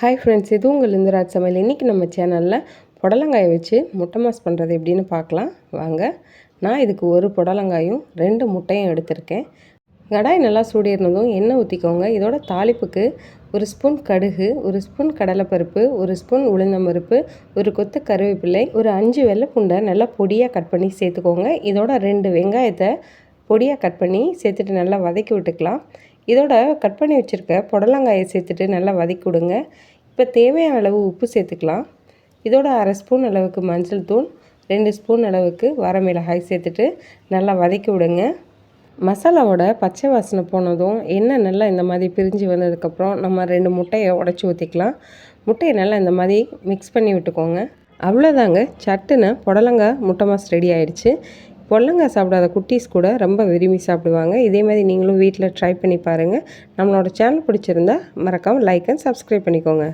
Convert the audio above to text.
Hi friends இது உங்கள் இந்துராஜ் சமையல். இன்றைக்கி நம்ம சேனலில் புடலங்காயை வச்சு முட்டை மாஸ் பண்ணுறது எப்படின்னு பார்க்கலாம். வாங்க நான் இதுக்கு ஒரு புடலங்காயும் ரெண்டு முட்டையும் எடுத்திருக்கேன். கடாய் நல்லா சூடியிருந்ததும் எண்ணெய் ஊற்றிக்கோங்க இதோட தாளிப்புக்கு ஒரு ஸ்பூன் கடுகு ஒரு ஸ்பூன் கடலைப்பருப்பு ஒரு ஸ்பூன் உளுந்தம்பருப்பு ஒரு கொத்து கருவேப்பிள்ளை ஒரு அஞ்சு வெள்ளைப்புண்டை நல்லா பொடியாக கட் பண்ணி சேர்த்துக்கோங்க. இதோட ரெண்டு வெங்காயத்தை பொடியாக கட் பண்ணி சேர்த்துட்டு நல்லா வதக்கி விட்டுக்கலாம். இதோட கட் பண்ணி வச்சுருக்க புடலங்காயை சேர்த்துட்டு நல்லா வதக்கி விடுங்க. இப்போ தேவையான அளவு உப்பு சேர்த்துக்கலாம். இதோட அரை ஸ்பூன் அளவுக்கு மஞ்சள் தூள் ரெண்டு ஸ்பூன் அளவுக்கு வரமிளகாய் சேர்த்துட்டு நல்லா வதக்கி விடுங்க. மசாலாவோட பச்சை வாசனை போனதும் எண்ணெய் நல்லா இந்த மாதிரி பிரிஞ்சு வந்ததுக்கப்புறம் நம்ம ரெண்டு முட்டையை உடச்சி ஊற்றிக்கலாம் முட்டையை நல்லா இந்த மாதிரி மிக்ஸ் பண்ணி விட்டுக்கோங்க. அவ்வளோதாங்க சட்டுன்னு புடலங்காய் முட்டை மாஸ் ரெடி ஆயிடுச்சு. பொல்லங்காய் சாப்பிடாத குட்டீஸ் கூட ரொம்ப விரும்பி சாப்பிடுவாங்க. இதே மாதிரி நீங்களும் வீட்டில் ட்ரை பண்ணி பாருங்கள் நம்மளோட சேனல் பிடிச்சிருந்தா மறக்காமல் லைக் அண்ட் சப்ஸ்கிரைப் பண்ணிக்கோங்க.